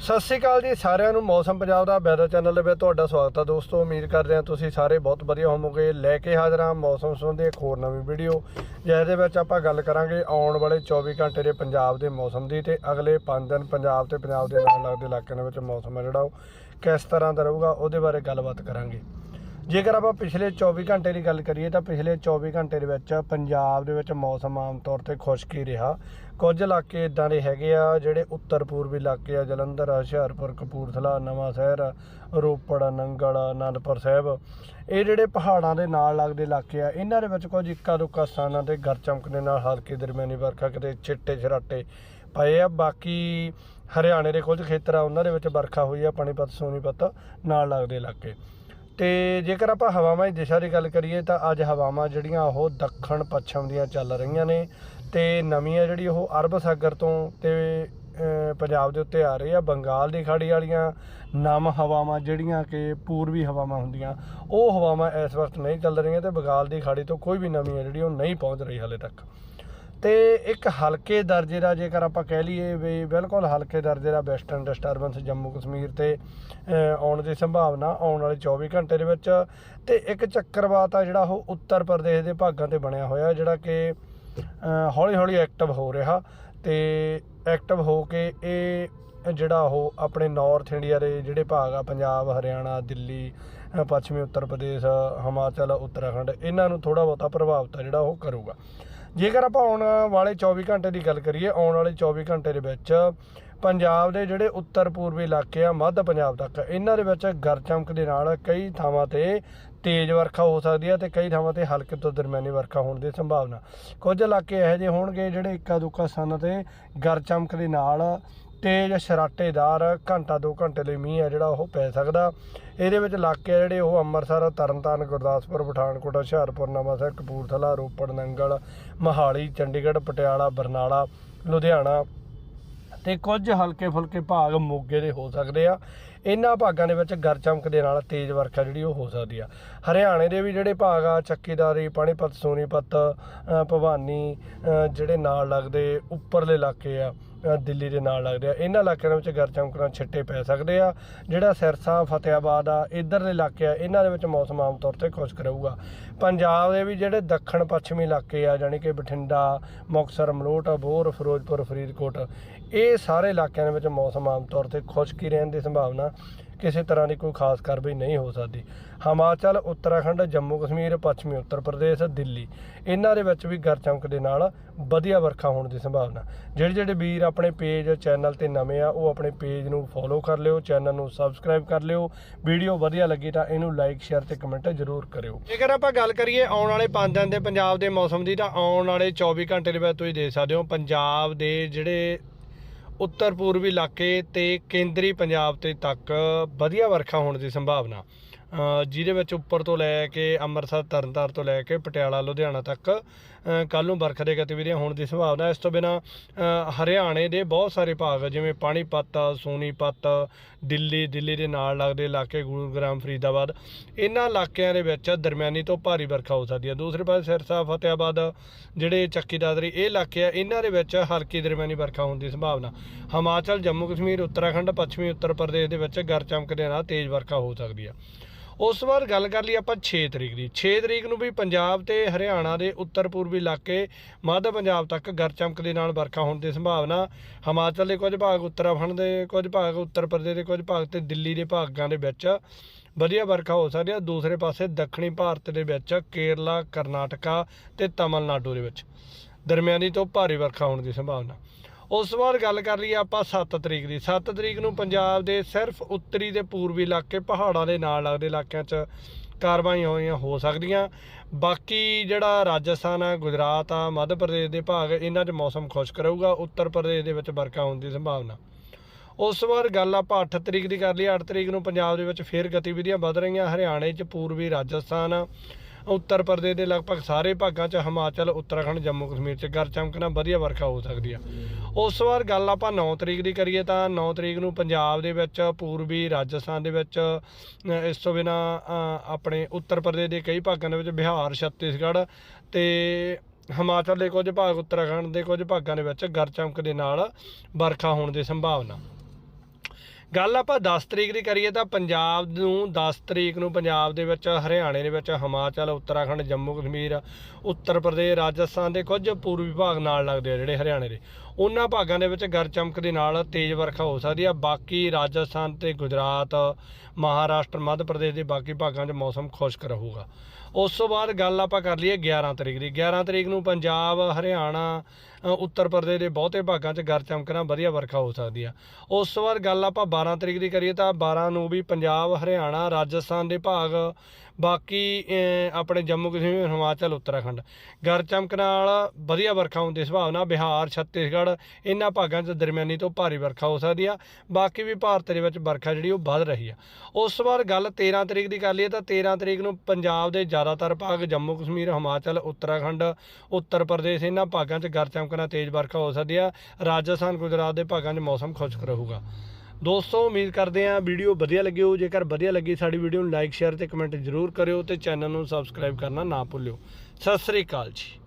ਸਤਿ ਸ਼੍ਰੀ ਅਕਾਲ ਜੀ, ਸਾਰਿਆਂ ਨੂੰ ਮੌਸਮ ਪੰਜਾਬ ਦਾ ਵੈਦਰ ਚੈਨਲ ਦੇ ਵਿੱਚ ਤੁਹਾਡਾ ਸਵਾਗਤ ਹੈ ਦੋਸਤੋ। ਉਮੀਦ ਕਰਦੇ ਹਾਂ ਤੁਸੀਂ ਸਾਰੇ ਬਹੁਤ ਵਧੀਆ ਹੋਵੋਗੇ। ਲੈ ਕੇ ਹਾਜ਼ਰ ਹਾਂ ਮੌਸਮ ਸੰਬੰਧੀ ਇੱਕ ਹੋਰ ਨਵੀਂ ਵੀਡੀਓ ਜਿਸ ਦੇ ਵਿੱਚ ਆਪਾਂ ਗੱਲ ਕਰਾਂਗੇ ਆਉਣ ਵਾਲੇ 24 ਘੰਟੇ ਦੇ ਪੰਜਾਬ ਦੇ ਮੌਸਮ ਦੀ ਤੇ ਅਗਲੇ 5 ਦਿਨ ਪੰਜਾਬ ਤੇ ਪੰਜਾਬ ਦੇ ਨਾਲ ਲੱਗਦੇ ਇਲਾਕਿਆਂ ਦੇ ਵਿੱਚ ਮੌਸਮ ਹੈ ਜਿਹੜਾ ਉਹ ਕਿਸ ਤਰ੍ਹਾਂ ਦਾ ਰਹੂਗਾ, ਉਹਦੇ ਬਾਰੇ ਗੱਲਬਾਤ ਕਰਾਂਗੇ। ਜੇਕਰ ਆਪਾਂ ਪਿਛਲੇ 24 ਘੰਟੇ ਦੀ ਗੱਲ ਕਰੀਏ ਤਾਂ ਪਿਛਲੇ 24 ਘੰਟੇ ਦੇ ਵਿੱਚ ਪੰਜਾਬ ਦੇ ਵਿੱਚ ਮੌਸਮ ਆਮ ਤੌਰ ਤੇ ਖੁਸ਼ਕ ਹੀ ਰਿਹਾ। ਕੁਝ ਇਲਾਕੇ ਇਦਾਂ ਦੇ ਹੈਗੇ ਆ ਜਿਹੜੇ ਉੱਤਰ ਪੂਰਬੀ ਇਲਾਕੇ ਆ, ਜਲੰਧਰ, ਹੁਸ਼ਿਆਰਪੁਰ, ਕਪੂਰਥਲਾ ਨਵਾਂ ਸ਼ਹਿਰ ਰੋਪੜ, ਨੰਗਲ ਆਨੰਦਪੁਰ ਸਾਹਿਬ। ਇਹ ਜਿਹੜੇ ਪਹਾੜਾਂ ਦੇ ਨਾਲ ਲੱਗਦੇ ਇਲਾਕੇ ਆ, ਇਹਨਾਂ ਦੇ ਵਿੱਚ ਕੁਝ ਇੱਕਾ ਦੁੱਕਾ ਸਥਾਨਾਂ ਤੇ ਗਰ ਚਮਕਦੇ ਨਾਲ ਹਲਕੀ ਦਰਮਿਆਨੀ ਵਰਖਾ ਕਿਤੇ ਛਿੱਟੇ ਛਰਾਟੇ ਪਏ ਆ। ਬਾਕੀ ਹਰਿਆਣੇ ਦੇ ਕੁਝ ਖੇਤਰ ਆ, ਉਹਨਾਂ ਦੇ ਵਿੱਚ ਵਰਖਾ ਹੋਈ ਆ, ਪਾਣੀਪਤ, ਸੋਨੀਪਤ ਨਾਲ ਲੱਗਦੇ ਇਲਾਕੇ। ਤੇ ਜੇਕਰ ਆਪਾਂ ਹਵਾਵਾਂ ਦੀ ਦਿਸ਼ਾ ਦੀ ਗੱਲ ਕਰੀਏ ਤਾਂ ਅੱਜ ਹਵਾਵਾਂ ਜਿਹੜੀਆਂ ਉਹ ਦੱਖਣ ਪੱਛਮ ਦੀਆਂ ਚੱਲ ਰਹੀਆਂ ਨੇ ਤੇ ਨਵੀਆਂ ਜਿਹੜੀ ਉਹ ਅਰਬ ਸਾਗਰ ਤੋਂ ਤੇ ਪੰਜਾਬ ਦੇ ਉੱਤੇ ਆ ਰਹੀ ਆ, ਬੰਗਾਲ ਦੀ ਖਾੜੀ ਵਾਲੀਆਂ ਨਮ ਹਵਾਵਾਂ ਜਿਹੜੀਆਂ ਕਿ ਪੂਰਬੀ ਹਵਾਵਾਂ ਹੁੰਦੀਆਂ, ਉਹ ਹਵਾਵਾਂ ਇਸ ਵਕਤ ਨਹੀਂ ਚੱਲ ਰਹੀਆਂ ਤੇ ਬੰਗਾਲ ਦੀ ਖਾੜੀ ਤੋਂ ਕੋਈ ਵੀ ਨਵੀਂ ਹੈ ਜਿਹੜੀ ਉਹ ਨਹੀਂ ਪਹੁੰਚ ਰਹੀ ਹਾਲੇ ਤੱਕ। ਤੇ ਇੱਕ ਹਲਕੇ ਦਰਜੇ ਦਾ ਜੇਕਰ ਆਪਾਂ ਕਹਿ ਲਈਏ ਵੀ ਬਿਲਕੁਲ ਹਲਕੇ ਦਰਜੇ ਦਾ ਵੈਸਟਰਨ ਡਿਸਟਰਬੈਂਸ ਜੰਮੂ ਕਸ਼ਮੀਰ ਤੇ ਆਉਣ ਦੀ ਸੰਭਾਵਨਾ ਆਉਣ ਵਾਲੇ 24 ਘੰਟੇ ਦੇ ਵਿੱਚ। ਤੇ ਇੱਕ ਚੱਕਰਵਾਤ ਆ ਜਿਹੜਾ ਉਹ ਉੱਤਰ ਪ੍ਰਦੇਸ਼ ਦੇ ਭਾਗਾਂ ਤੇ ਬਣਿਆ ਹੋਇਆ, ਜਿਹੜਾ ਕਿ ਹੌਲੀ ਹੌਲੀ ਐਕਟਿਵ ਹੋ ਰਿਹਾ। ਤੇ ਐਕਟਿਵ ਹੋ ਕੇ ਇਹ ਜਿਹੜਾ ਉਹ ਆਪਣੇ ਨਾਰਥ ਇੰਡੀਆ ਦੇ ਜਿਹੜੇ ਭਾਗ ਆ, ਪੰਜਾਬ, ਹਰਿਆਣਾ, ਦਿੱਲੀ ਪੱਛਮੀ ਉੱਤਰ ਪ੍ਰਦੇਸ਼, ਹਿਮਾਚਲ, ਉੱਤਰਾਖੰਡ, ਇਹਨਾਂ ਨੂੰ ਥੋੜਾ ਬਹੁਤਾ ਪ੍ਰਭਾਵਿਤ ਆ ਜਿਹੜਾ ਉਹ ਕਰੂਗਾ। ਜੇਕਰ ਆਪਾਂ ਆਉਣ ਵਾਲੇ 24 ਘੰਟੇ ਦੀ ਗੱਲ ਕਰੀਏ, ਆਉਣ ਵਾਲੇ 24 ਘੰਟੇ ਦੇ ਵਿੱਚ ਪੰਜਾਬ ਦੇ ਜਿਹੜੇ ਉੱਤਰ ਪੂਰਬੀ ਇਲਾਕੇ ਆ, ਮੱਧ ਪੰਜਾਬ ਤੱਕ, ਇਹਨਾਂ ਦੇ ਵਿੱਚ ਗਰ ਚਮਕ ਦੇ ਨਾਲ ਕਈ ਥਾਵਾਂ ਤੇ ਤੇਜ਼ ਵਰਖਾ ਹੋ ਸਕਦੀ ਹੈ ਤੇ ਕਈ ਥਾਵਾਂ ਤੇ ਹਲਕੇ ਤੋਂ ਦਰਮਿਆਨੀ ਵਰਖਾ ਹੋਣ ਦੀ ਸੰਭਾਵਨਾ। ਕੁਝ ਇਲਾਕੇ ਇਹੋ ਜਿਹੇ ਹੋਣਗੇ ਜਿਹੜੇ ਇੱਕਾ ਦੁੱਕਾ ਸਥਾਨਾਂ ਤੇ ਗਰ ਚਮਕ ਦੇ ਨਾਲ ਤੇਜ਼ ਸ਼ਰਾਟੇਦਾਰ ਘੰਟਾ 2 ਘੰਟੇ ਲਈ ਮੀਂਹ ਹੈ, ਜਿਹੜਾ ਉਹ ਪੈ ਸਕਦਾ। ਇਹਦੇ ਵਿੱਚ ਇਲਾਕੇ ਆ ਜਿਹੜੇ ਉਹ ਅੰਮ੍ਰਿਤਸਰ, ਤਰਨਤਾਰਨ, ਗੁਰਦਾਸਪੁਰ, ਪਠਾਨਕੋਟ, ਹੁਸ਼ਿਆਰਪੁਰ, ਨਵਾਂਸ਼ਹਿਰ, ਕਪੂਰਥਲਾ, ਰੋਪੜ, ਨੰਗਲ, ਮਹਾਲੀ, ਚੰਡੀਗੜ੍ਹ, ਪਟਿਆਲਾ, ਬਰਨਾਲਾ, ਲੁਧਿਆਣਾ ਤੇ ਕੁਝ ਹਲਕੇ ਫੁਲਕੇ ਭਾਗ ਮੋਗੇ ਦੇ ਹੋ ਸਕਦੇ ਆ। ਇਹਨਾਂ ਭਾਗਾਂ ਦੇ ਵਿੱਚ ਗਰ ਚਮਕ ਦੇ ਨਾਲ ਤੇਜ਼ ਵਰਖਾ ਜਿਹੜੀ ਉਹ ਹੋ ਸਕਦੀ ਆ। ਹਰਿਆਣੇ ਦੇ ਵੀ ਜਿਹੜੇ ਭਾਗ ਆ, ਚੱਕੀਦਾਰੀ, ਪਾਣੀਪਤ, ਸੋਨੀਪਤ ਭਵਾਨੀ ਜਿਹੜੇ ਨਾਲ ਲੱਗਦੇ ਉੱਪਰਲੇ ਇਲਾਕੇ ਆ ਦਿੱਲੀ ਦੇ ਨਾਲ ਲੱਗਦੇ ਆ ਇਹਨਾਂ ਇਲਾਕਿਆਂ ਦੇ ਵਿੱਚ ਗਰ ਚਮਕ ਛਿੱਟੇ ਪੈ ਸਕਦੇ ਆ। ਜਿਹੜਾ ਸਿਰਸਾ ਫਤਿਆਬਾਦ ਆ, ਇਧਰਲੇ ਇਲਾਕੇ ਆ, ਇਹਨਾਂ ਦੇ ਵਿੱਚ ਮੌਸਮ ਆਮ ਤੌਰ ਤੇ ਖੁਸ਼ਕ ਰਹੂਗਾ। ਪੰਜਾਬ ਦੇ ਵੀ ਜਿਹੜੇ ਦੱਖਣ ਪੱਛਮੀ ਇਲਾਕੇ ਆ, ਜਾਣੀ ਕਿ ਬਠਿੰਡਾ, ਮੁਕਤਸਰ, ਮਲੋਟ ਅਬੋਰ ਫਿਰੋਜ਼ਪੁਰ, ਫਰੀਦਕੋਟ, ਇਹ ਸਾਰੇ ਇਲਾਕਿਆਂ ਦੇ ਵਿੱਚ ਮੌਸਮ ਆਮ ਤੌਰ ਤੇ ਖੁਸ਼ਕੀ ਰਹਿਣ ਦੀ ਸੰਭਾਵਨਾ ਕਿਸੇ ਤਰ੍ਹਾਂ ਦੀ ਕੋਈ ਖਾਸ ਕਾਰਵਾਈ ਨਹੀਂ ਹੋ ਸਕਦੀ। ਹਿਮਾਚਲ, ਉੱਤਰਾਖੰਡ, ਜੰਮੂ ਕਸ਼ਮੀਰ, ਪੱਛਮੀ ਉੱਤਰ ਪ੍ਰਦੇਸ਼, ਦਿੱਲੀ। ਇਹਨਾਂ ਦੇ ਵਿੱਚ ਵੀ ਗਰ ਚਮਕ ਦੇ ਨਾਲ ਵਧੀਆ ਵਰਖਾ ਹੋਣ ਦੀ ਸੰਭਾਵਨਾ। ਜਿਹੜੇ ਜਿਹੜੇ ਵੀਰ ਆਪਣੇ ਪੇਜ, ਚੈਨਲ ਤੇ ਨਵੇਂ ਆ, ਉਹ ਆਪਣੇ ਪੇਜ ਨੂੰ ਫੋਲੋ ਕਰ ਲਿਓ, ਚੈਨਲ ਨੂੰ ਸਬਸਕ੍ਰਾਈਬ ਕਰ ਲਿਓ। ਵੀਡੀਓ ਵਧੀਆ ਲੱਗੀ ਤਾਂ ਇਹਨੂੰ ਲਾਈਕ, ਸ਼ੇਅਰ ਤੇ ਕਮੈਂਟ ਜ਼ਰੂਰ ਕਰਿਓ। ਜੇਕਰ ਆਪਾਂ ਗੱਲ ਕਰੀਏ ਆਉਣ ਵਾਲੇ 5 ਦਿਨ ਦੇ ਪੰਜਾਬ ਦੇ ਮੌਸਮ ਦੀ, ਤਾਂ ਆਉਣ ਵਾਲੇ 24 ਘੰਟੇ ਦੇ ਵਿੱਚ ਤੁਸੀਂ ਦੇਖ ਸਕਦੇ ਹੋ, ਪੰਜਾਬ ਦੇ ਜਿਹੜੇ ਉੱਤਰ ਪੂਰਬੀ ਇਲਾਕੇ ਤੇ ਕੇਂਦਰੀ ਪੰਜਾਬ ਤੇ ਤੱਕ ਵਧੀਆ ਵਰਖਾ ਹੋਣ ਦੀ ਸੰਭਾਵਨਾ। ਜਿਹਦੇ ਵਿੱਚ ਉੱਪਰ ਤੋਂ ਲੈ ਕੇ ਅੰਮ੍ਰਿਤਸਰ, ਤਰਨਤਾਰਨ ਤੋਂ ਲੈ ਕੇ ਪਟਿਆਲਾ, ਲੁਧਿਆਣਾ ਤੱਕ ਕੱਲ ਨੂੰ ਵਰਖਾ ਦੇ ਗਤੀਵਿਧੀਆਂ ਹੋਣ ਦੀ ਸੰਭਾਵਨਾ ਇਸ ਤੋਂ ਬਿਨਾ ਹਰਿਆਣੇ ਦੇ ਬਹੁਤ ਸਾਰੇ ਭਾਗ ਜਿਵੇਂ ਪਾਣੀਪਤ, ਸੋਨੀਪਤ, ਦਿੱਲੀ ਦਿੱਲੀ ਦੇ ਨਾਲ ਲੱਗਦੇ ਇਲਾਕੇ ਗੁਰੂਗ੍ਰਾਮ ਫਰੀਦਾਬਾਦ, ਇਹਨਾਂ ਇਲਾਕਿਆਂ ਦੇ ਵਿੱਚ ਦਰਮਿਆਨੀ ਤੋਂ ਭਾਰੀ ਵਰਖਾ ਹੋ ਸਕਦੀ ਹੈ। ਦੂਸਰੇ ਪਾਸੇ ਸਿਰਸਾ ਫਤਿਆਬਾਦ ਜਿਹੜੇ ਚੱਕੀ ਦਾਦਰੀ, ਇਹ ਇਲਾਕੇ ਆ, ਇਹਨਾਂ ਦੇ ਵਿੱਚ ਹਲਕੀ ਦਰਮਿਆਨੀ ਵਰਖਾ ਹੋਣ ਦੀ ਸੰਭਾਵਨਾ। ਹਿਮਾਚਲ ਜੰਮੂ ਕਸ਼ਮੀਰ ਉੱਤਰਾਖੰਡ, ਪੱਛਮੀ ਉੱਤਰ ਪ੍ਰਦੇਸ਼ ਦੇ ਵਿੱਚ ਗਰ ਚਮਕ ਦੇ ਨਾਲ ਤੇਜ਼ ਵਰਖਾ ਹੋ ਸਕਦੀ ਹੈ। ਉਸ ਤੋਂ ਬਾਅਦ ਗੱਲ ਕਰ ਲਈ ਆਪਾਂ 6 ਤਰੀਕ ਦੀ। 6 ਤਰੀਕ ਨੂੰ ਵੀ ਪੰਜਾਬ ਤੇ ਹਰਿਆਣਾ ਦੇ ਉੱਤਰ ਪੂਰਬੀ ਇਲਾਕੇ ਮੱਧ ਪੰਜਾਬ ਤੱਕ ਗਰ ਚਮਕ ਦੇ ਨਾਲ ਵਰਖਾ ਹੋਣ ਦੀ ਸੰਭਾਵਨਾ। ਹਿਮਾਚਲ ਦੇ ਕੁਝ ਭਾਗ ਉੱਤਰਾਖੰਡ ਦੇ, ਕੁਝ ਭਾਗ ਉੱਤਰ ਪ੍ਰਦੇਸ਼ ਦੇ, ਕੁਝ ਭਾਗ ਤੇ ਦਿੱਲੀ ਦੇ ਭਾਗਾਂ ਦੇ ਵਿੱਚ ਵਧੀਆ ਵਰਖਾ ਹੋ ਸਕਦੀ ਹੈ ਦੂਸਰੇ ਪਾਸੇ ਦੱਖਣੀ ਭਾਰਤ ਦੇ ਵਿੱਚ ਕੇਰਲਾ, ਕਰਨਾਟਕਾ ਤੇ ਤਮਿਲਨਾਡੂ ਦੇ ਵਿੱਚ ਦਰਮਿਆਨੀ ਤੋਂ ਭਾਰੀ ਵਰਖਾ ਹੋਣ ਦੀ ਸੰਭਾਵਨਾ। ਉਸ ਤੋਂ ਬਾਅਦ ਗੱਲ ਕਰ ਲਈਏ ਆਪਾਂ 7 ਤਰੀਕ ਦੀ। 7 ਤਰੀਕ ਨੂੰ ਪੰਜਾਬ ਦੇ ਸਿਰਫ ਉੱਤਰੀ ਤੇ ਪੂਰਬੀ ਇਲਾਕੇ ਪਹਾੜਾਂ ਦੇ ਨਾਲ ਲੱਗਦੇ ਇਲਾਕਿਆਂ 'ਚ ਕਾਰਵਾਈਆਂ ਹੋਈਆਂ, ਹੋ ਸਕਦੀਆਂ। ਬਾਕੀ ਜਿਹੜਾ ਰਾਜਸਥਾਨ ਆ, ਗੁਜਰਾਤ ਆ, ਮੱਧ ਪ੍ਰਦੇਸ਼ ਦੇ ਭਾਗ, ਇਹਨਾਂ 'ਚ ਮੌਸਮ ਖੁਸ਼ਕ ਰਹੂਗਾ, ਉੱਤਰ ਪ੍ਰਦੇਸ਼ ਦੇ ਵਿੱਚ ਵਰਖਾ ਹੋਣ ਦੀ ਸੰਭਾਵਨਾ। ਉਸ ਤੋਂ ਬਾਅਦ ਗੱਲ ਆਪਾਂ 8 ਤਰੀਕ ਦੀ ਕਰ ਲਈ 8 ਤਰੀਕ ਨੂੰ ਪੰਜਾਬ ਦੇ ਵਿੱਚ ਫੇਰ ਗਤੀਵਿਧੀਆਂ ਵੱਧ ਰਹੀਆਂ। ਹਰਿਆਣੇ 'ਚ ਪੂਰਬੀ ਰਾਜਸਥਾਨ ਉੱਤਰ ਪ੍ਰਦੇਸ਼ ਦੇ ਲਗਭਗ ਸਾਰੇ ਭਾਗਾਂ 'ਚ ਹਿਮਾਚਲ, ਉੱਤਰਾਖੰਡ, ਜੰਮੂ ਕਸ਼ਮੀਰ 'ਚ ਗਰ ਚਮਕਣਾ ਵਧੀਆ ਵਰਖਾ ਹੋ ਸਕਦੀ ਆ। ਉਸ ਤੋਂ ਬਾਅਦ ਗੱਲ ਆਪਾਂ 9 ਤਰੀਕ ਦੀ ਕਰੀਏ ਤਾਂ 9 ਤਰੀਕ ਨੂੰ ਪੰਜਾਬ ਦੇ ਵਿੱਚ, ਪੂਰਬੀ ਰਾਜਸਥਾਨ ਦੇ ਵਿੱਚ ਇਸ ਤੋਂ ਬਿਨਾ ਆਪਣੇ ਉੱਤਰ ਪ੍ਰਦੇਸ਼ ਦੇ ਕਈ ਭਾਗਾਂ ਦੇ ਵਿੱਚ ਬਿਹਾਰ, ਛੱਤੀਸਗੜ੍ਹ ਤੇ ਹਿਮਾਚਲ ਦੇ ਕੁਝ ਭਾਗ, ਉੱਤਰਾਖੰਡ ਦੇ ਕੁਝ ਭਾਗਾਂ ਦੇ ਵਿੱਚ ਗਰ ਚਮਕ ਦੇ ਨਾਲ ਵਰਖਾ ਹੋਣ ਦੀ ਸੰਭਾਵਨਾ। ਗੱਲ ਆਪਾਂ 10 ਤਰੀਕ ਦੀ ਕਰੀਏ ਤਾਂ ਪੰਜਾਬ ਨੂੰ 10 ਤਰੀਕ ਨੂੰ ਪੰਜਾਬ ਦੇ ਵਿੱਚ, ਹਰਿਆਣੇ ਦੇ ਵਿੱਚ, ਹਿਮਾਚਲ, ਉੱਤਰਾਖੰਡ, ਜੰਮੂ, ਕਸ਼ਮੀਰ, ਉੱਤਰ ਪ੍ਰਦੇਸ਼, ਰਾਜਸਥਾਨ ਦੇ ਕੁਝ ਪੂਰਬੀ ਭਾਗ ਨਾਲ ਲੱਗਦੇ ਆ ਜਿਹੜੇ ਹਰਿਆਣੇ ਦੇ। ਉਹਨਾਂ ਭਾਗਾਂ ਦੇ ਵਿੱਚ ਗਰ ਚਮਕ ਦੇ ਨਾਲ ਤੇਜ਼ ਵਰਖਾ ਹੋ ਸਕਦੀ ਆ। ਬਾਕੀ ਰਾਜਸਥਾਨ ਤੇ ਗੁਜਰਾਤ, ਮਹਾਰਾਸ਼ਟਰ, ਮੱਧ ਪ੍ਰਦੇਸ਼ ਦੇ ਬਾਕੀ ਭਾਗਾਂ 'ਚ ਮੌਸਮ ਖੁਸ਼ਕ ਰਹੂਗਾ। ਉਸ ਤੋਂ ਬਾਅਦ ਗੱਲ ਆਪਾਂ ਕਰ ਲਈਏ 11 ਤਰੀਕ ਦੀ। 11 ਤਰੀਕ ਨੂੰ ਪੰਜਾਬ, ਹਰਿਆਣਾ ਉੱਤਰ ਪ੍ਰਦੇਸ਼ ਦੇ ਬਹੁਤੇ ਭਾਗਾਂ 'ਚ ਗਰ ਚਮਕਣਾ ਵਧੀਆ ਵਰਖਾ ਹੋ ਸਕਦੀ ਆ। ਉਸ ਤੋਂ ਬਾਅਦ ਗੱਲ ਆਪਾਂ 12 ਤਰੀਕ ਦੀ ਕਰੀਏ ਤਾਂ 12 ਨੂੰ ਵੀ ਪੰਜਾਬ, ਹਰਿਆਣਾ, ਰਾਜਸਥਾਨ ਦੇ ਭਾਗ, ਬਾਕੀ ਆਪਣੇ ਜੰਮੂ ਕਸ਼ਮੀਰ, ਹਿਮਾਚਲ, ਉੱਤਰਾਖੰਡ। ਗਰ ਚਮਕ ਨਾਲ ਵਧੀਆ ਵਰਖਾ ਹੋਣ ਦੀ ਸੰਭਾਵਨਾ ਬਿਹਾਰ, ਛੱਤੀਸਗੜ੍ਹ ਇਹਨਾਂ ਭਾਗਾਂ 'ਚ ਦਰਮਿਆਨੀ ਤੋਂ ਭਾਰੀ ਵਰਖਾ ਹੋ ਸਕਦੀ ਆ। ਬਾਕੀ ਵੀ ਭਾਰਤ ਦੇ ਵਿੱਚ ਵਰਖਾ ਜਿਹੜੀ ਉਹ ਵੱਧ ਰਹੀ ਆ। ਉਸ ਤੋਂ ਬਾਅਦ ਗੱਲ 13 ਤਰੀਕ ਦੀ ਕਰ ਲਈਏ ਤਾਂ 13 ਤਰੀਕ ਨੂੰ ਪੰਜਾਬ ਦੇ ਜ਼ਿਆਦਾਤਰ ਭਾਗ ਜੰਮੂ ਕਸ਼ਮੀਰ, ਹਿਮਾਚਲ, ਉੱਤਰਾਖੰਡ, ਉੱਤਰ ਪ੍ਰਦੇਸ਼, ਇਹਨਾਂ ਭਾਗਾਂ 'ਚ ਗਰ ਚਮਕਣਾ ਤੇਜ਼ ਵਰਖਾ ਹੋ ਸਕਦੀ ਆ। ਰਾਜਸਥਾਨ, ਗੁਜਰਾਤ ਦੇ ਭਾਗਾਂ 'ਚ ਮੌਸਮ ਖੁਸ਼ਕ ਰਹੂਗਾ। ਦੋਸਤੋ, ਉਮੀਦ ਕਰਦੇ ਹਾਂ ਵੀਡੀਓ ਵਧੀਆ ਲੱਗੀ ਹੋ ਜੇਕਰ ਵਧੀਆ ਲੱਗੀ ਸਾਡੀ ਵੀਡੀਓ ਨੂੰ ਲਾਈਕ, ਸ਼ੇਅਰ ਤੇ ਕਮੈਂਟ ਜ਼ਰੂਰ ਕਰਿਓ ਤੇ ਚੈਨਲ ਨੂੰ ਸਬਸਕ੍ਰਾਈਬ ਕਰਨਾ ਨਾ ਭੁੱਲਿਓ। ਸਤਿ ਸ੍ਰੀ ਅਕਾਲ ਜੀ।